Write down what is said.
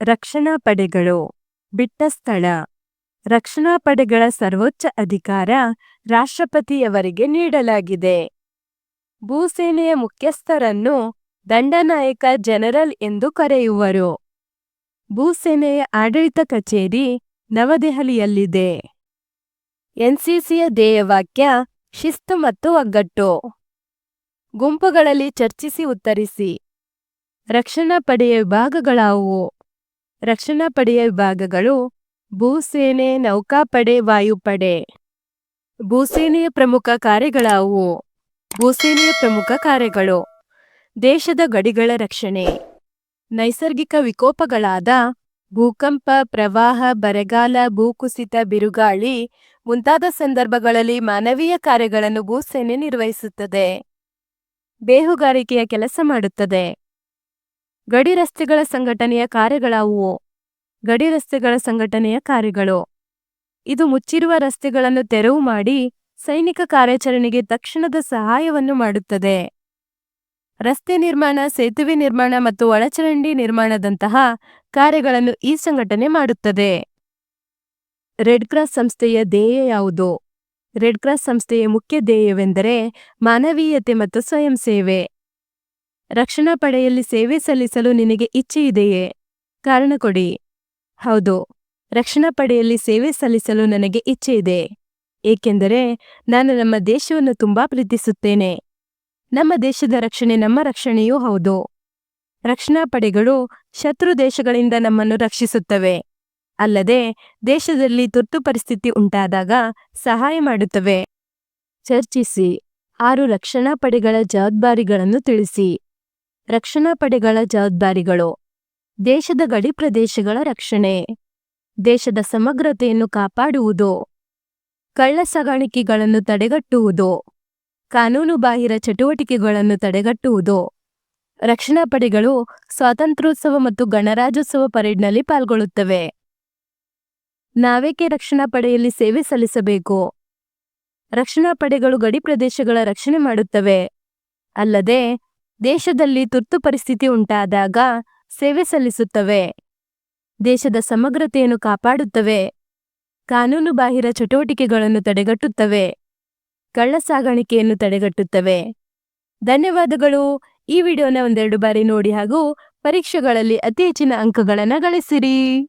ರಕ್ಷಣಾ ಪಡೆಗಳು. ಬಿಟ್ಟ ಸ್ಥಳ. ರಕ್ಷಣಾ ಪಡೆಗಳ ಸರ್ವೋಚ್ಚ ಅಧಿಕಾರ ರಾಷ್ಟ್ರಪತಿಯವರಿಗೆ ನೀಡಲಾಗಿದೆ. ಭೂಸೇನೆಯ ಮುಖ್ಯಸ್ಥರನ್ನು ದಂಡನಾಯಕ ಜನರಲ್ ಎಂದು ಕರೆಯುವರು. ಭೂಸೇನೆಯ ಆಡಳಿತ ಕಚೇರಿ ನವದೆಹಲಿಯಲ್ಲಿದೆ. ಎನ್ಸಿಸಿಯ ಧ್ಯೇಯವಾಕ್ಯ ಶಿಸ್ತು ಮತ್ತು ಒಗ್ಗಟ್ಟು. ಗುಂಪುಗಳಲ್ಲಿ ಚರ್ಚಿಸಿ ಉತ್ತರಿಸಿ. ರಕ್ಷಣಾ ಪಡೆಯ ವಿಭಾಗಗಳಾವುವು ರಕ್ಷಣಾ ಪಡೆಯ ವಿಭಾಗಗಳು ಭೂಸೇನೆ, ನೌಕಾಪಡೆ, ವಾಯುಪಡೆ. ಭೂಸೇನೆಯ ಪ್ರಮುಖ ಕಾರ್ಯಗಳಾವು ಭೂಸೇನೆಯ ಪ್ರಮುಖ ಕಾರ್ಯಗಳು ದೇಶದ ಗಡಿಗಳ ರಕ್ಷಣೆ. ನೈಸರ್ಗಿಕ ವಿಕೋಪಗಳಾದ ಭೂಕಂಪ, ಪ್ರವಾಹ, ಬರಗಾಲ, ಭೂಕುಸಿತ, ಬಿರುಗಾಳಿ ಮುಂತಾದ ಸಂದರ್ಭಗಳಲ್ಲಿ ಮಾನವೀಯ ಕಾರ್ಯಗಳನ್ನು ಭೂಸೇನೆ ನಿರ್ವಹಿಸುತ್ತದೆ. ಬೇಹುಗಾರಿಕೆಯ ಕೆಲಸ ಮಾಡುತ್ತದೆ. ಗಡಿ ರಸ್ತೆಗಳ ಸಂಘಟನೆಯ ಕಾರ್ಯಗಳಾವುವು? ಗಡಿ ರಸ್ತೆಗಳ ಸಂಘಟನೆಯ ಕಾರ್ಯಗಳು? ಇದು ಮುಚ್ಚಿರುವ ರಸ್ತೆಗಳನ್ನು ತೆರವು ಮಾಡಿ ಸೈನಿಕ ಕಾರ್ಯಾಚರಣೆಗೆ ತಕ್ಷಣದ ಸಹಾಯವನ್ನು ಮಾಡುತ್ತದೆ. ರಸ್ತೆ ನಿರ್ಮಾಣ, ಸೇತುವೆ ನಿರ್ಮಾಣ ಮತ್ತು ಒಳಚರಂಡಿ ನಿರ್ಮಾಣದಂತಹ ಕಾರ್ಯಗಳನ್ನು ಈ ಸಂಘಟನೆ ಮಾಡುತ್ತದೆ. ರೆಡ್ ಕ್ರಾಸ್ ಸಂಸ್ಥೆಯ ಧ್ಯೇಯ ಯಾವುದು? ರೆಡ್ ಕ್ರಾಸ್ ಸಂಸ್ಥೆಯ ಮುಖ್ಯ ಧ್ಯೇಯವೆಂದರೆ ಮಾನವೀಯತೆ ಮತ್ತು ಸ್ವಯಂ ಸೇವೆ. ರಕ್ಷಣಾ ಪಡೆಯಲ್ಲಿ ಸೇವೆ ಸಲ್ಲಿಸಲು ನಿನಗೆ ಇಚ್ಛೆಯಿದೆಯೇ? ಕಾರಣ ಕೊಡಿ. ಹೌದು. ರಕ್ಷಣಾ ಪಡೆಯಲ್ಲಿ ಸೇವೆ ಸಲ್ಲಿಸಲು ನನಗೆ ಇಚ್ಛೆ ಇದೆ ಏಕೆಂದರೆ ನಾನು ನಮ್ಮ ದೇಶವನ್ನು ತುಂಬಾ ಪ್ರೀತಿಸುತ್ತೇನೆ. ನಮ್ಮ ದೇಶದ ರಕ್ಷಣೆ ನಮ್ಮ ರಕ್ಷಣೆಯೂ ಹೌದು. ರಕ್ಷಣಾ ಪಡೆಗಳು ಶತ್ರು ದೇಶಗಳಿಂದ ನಮ್ಮನ್ನು ರಕ್ಷಿಸುತ್ತವೆ. ಅಲ್ಲದೆ ದೇಶದಲ್ಲಿ ತುರ್ತು ಪರಿಸ್ಥಿತಿ ಉಂಟಾದಾಗ ಸಹಾಯ ಮಾಡುತ್ತವೆ. ಚರ್ಚಿಸಿ. ಆರು ರಕ್ಷಣಾ ಪಡೆಗಳ ಜವಾಬ್ದಾರಿಗಳನ್ನು ತಿಳಿಸಿ. ರಕ್ಷಣಾ ಪಡೆಗಳ ಜವಾಬ್ದಾರಿಗಳು. ದೇಶದ ಗಡಿ ಪ್ರದೇಶಗಳ ರಕ್ಷಣೆ. ದೇಶದ ಸಮಗ್ರತೆಯನ್ನು ಕಾಪಾಡುವುದು. ಕಳ್ಳ ಸಾಗಾಣಿಕೆಗಳನ್ನು ತಡೆಗಟ್ಟುವುದು. ಕಾನೂನುಬಾಹಿರ ಚಟುವಟಿಕೆಗಳನ್ನು ತಡೆಗಟ್ಟುವುದು. ರಕ್ಷಣಾ ಪಡೆಗಳು ಸ್ವಾತಂತ್ರ್ಯೋತ್ಸವ ಮತ್ತು ಗಣರಾಜ್ಯೋತ್ಸವ ಪರೇಡ್ನಲ್ಲಿ ಪಾಲ್ಗೊಳ್ಳುತ್ತವೆ. ನಾವೇಕೆ ರಕ್ಷಣಾ ಪಡೆಯಲ್ಲಿ ಸೇವೆ ಸಲ್ಲಿಸಬೇಕು? ರಕ್ಷಣಾ ಪಡೆಗಳು ಗಡಿ ಪ್ರದೇಶಗಳ ರಕ್ಷಣೆ ಮಾಡುತ್ತವೆ. ಅಲ್ಲದೆ ದೇಶದಲ್ಲಿ ತುರ್ತು ಪರಿಸ್ಥಿತಿ ಉಂಟಾದಾಗ ಸೇವೆ ಸಲ್ಲಿಸುತ್ತವೆ. ದೇಶದ ಸಮಗ್ರತೆಯನ್ನು ಕಾಪಾಡುತ್ತವೆ. ಕಾನೂನುಬಾಹಿರ ಚಟುವಟಿಕೆಗಳನ್ನು ತಡೆಗಟ್ಟುತ್ತವೆ. ಕಳ್ಳಸಾಗಾಣಿಕೆಯನ್ನು ತಡೆಗಟ್ಟುತ್ತವೆ. ಧನ್ಯವಾದಗಳು. ಈ ವಿಡಿಯೋನ ಒಂದೆರಡು ಬಾರಿ ನೋಡಿ ಹಾಗೂ ಪರೀಕ್ಷೆಗಳಲ್ಲಿ ಅತಿ ಹೆಚ್ಚಿನ ಅಂಕಗಳನ್ನು ಗಳಿಸಿರಿ.